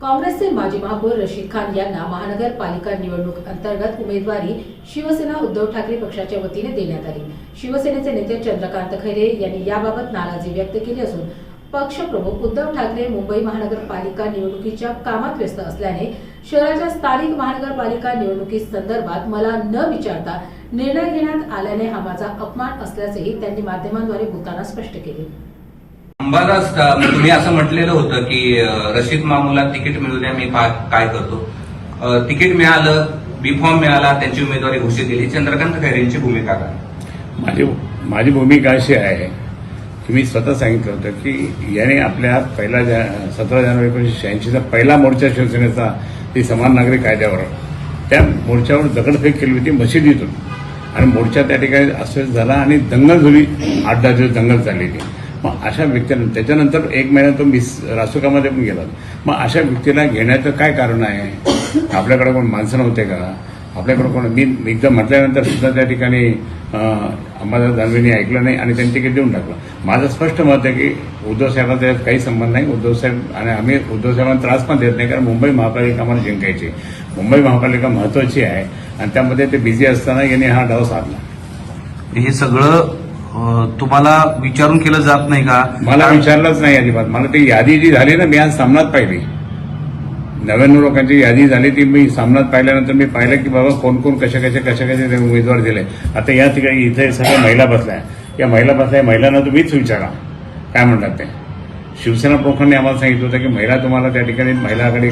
काँग्रेसचे माजी महापौर रशीद खान यांना महानगरपालिका निवडणूक अंतर्गत उमेदवारी शिवसेना उद्धव ठाकरे पक्षाच्या वतीने देण्यात आली. शिवसेनेचे नेते चंद्रकांत खैरे यांनी याबाबत नाराजी व्यक्त केली असून पक्षप्रमुख उद्धव ठाकरे मुंबई महानगरपालिका निवडणुकीच्या कामात व्यस्त असल्याने शहराच्या स्थानिक महानगरपालिका निवडणुकी संदर्भात मला न विचारता निर्णय घेण्यात आल्याने हा माझा अपमान असल्याचेही त्यांनी माध्यमांद्वारे बोलताना स्पष्ट केले. अंबादास तुम्ही असं म्हटलेलं होतं की रशीद मामूला तिकीट मिळू द्या मी काय करतो. तिकीट मिळालं बी फॉर्म मिळाला त्यांची उमेदवारी घोषित केली. चंद्रकांत खैरेंची भूमिका काय? माझी माझी भूमिका अशी आहे की मी स्वतः सांगितलं होतं की याने आपल्या पहिला जा सतरा जानेवारी एकोणीसशे शहाऐंशीचा पहिला मोर्चा शिवसेनेचा ती समान नागरिक कायद्यावर. त्या मोर्चावर दगडफेक केली होती मशिदीतून. आणि मोर्चा त्या ठिकाणी अस्वस्थ झाला आणि दंगल झाली आठ दहा दिवस दंगल चाललेली मग अशा व्यक्तीनं त्याच्यानंतर एक महिना तो मिस रासुकामध्ये पण गेला. मग अशा व्यक्तीला घेण्याचं काय कारण आहे? आपल्याकडे कोण माणसं नव्हते का? आपल्याकडे कोण मी एकदा म्हटल्यानंतर सुद्धा त्या ठिकाणी अंबादास दानवेंनी ऐकलं नाही आणि त्यांनी तिकीट देऊन टाकलं. माझं स्पष्ट मत आहे की उद्धव साहेबांचा त्याच्यात काही संबंध नाही. उद्धव साहेब आणि आम्ही उद्धव साहेबांना त्रास पण देत नाही कारण मुंबई महापालिका आम्हाला जिंकायची मुंबई महापालिका महत्वाची आहे आणि त्यामध्ये ते बिझी असताना यांनी हा डाव साधला. हे सगळं तुम्हाला विचारून केलं जात नाही का? मला विचारलंच नाही अजिबात. मला ती यादी जी झाली ना मी आज सामनात पाहिली. नव्याण्णव लोकांची यादी झाली ती मी सामनात पाहिल्यानंतर मी पाहिलं की बाबा कोण कोण कशा कशा कशा कशा ते उमेदवार दिले. आता या ठिकाणी इथे सगळ्या महिला बसल्या. या महिला बसल्या महिलांना तुम्हीच विचारा. काय म्हणतात ते? शिवसेना प्रमुखांनी आम्हाला सांगितलं होतं की महिला तुम्हाला त्या ठिकाणी महिलाकडे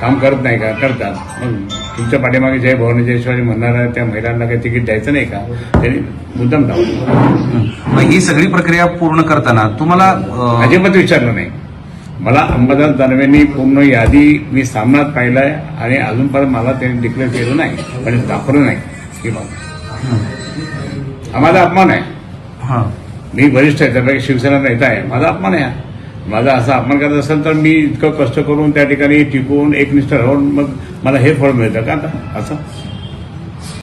काम करत नाही का? करतात. मग तुमच्या पाठीमागे जय भवानी जय शिवाजी म्हणणाऱ्या त्या महिलांना काही तिकीट द्यायचं नाही का? त्यांनी मुद्दाम मग ही सगळी प्रक्रिया पूर्ण करताना तुम्हाला अजिबात विचारलं नाही. मला अंबादास दानवेंनी पूर्ण यादी मी सामनात पाहिलाय आणि अजूनपर्यंत मला त्यांनी डिक्लेअर केलं नाही. म्हणजे दाखवलं नाही. की बाबा हा. माझा अपमान आहे. हां. मी वरिष्ठ आहे त्यापैकी शिवसेना नेता आहे. माझा अपमान आहे. माझा असा अपमान करत असेल तर मी इतकं कष्ट करून त्या ठिकाणी टिकून एकनिष्ठ राहून मग मला हे फळ मिळतं का आता? असं.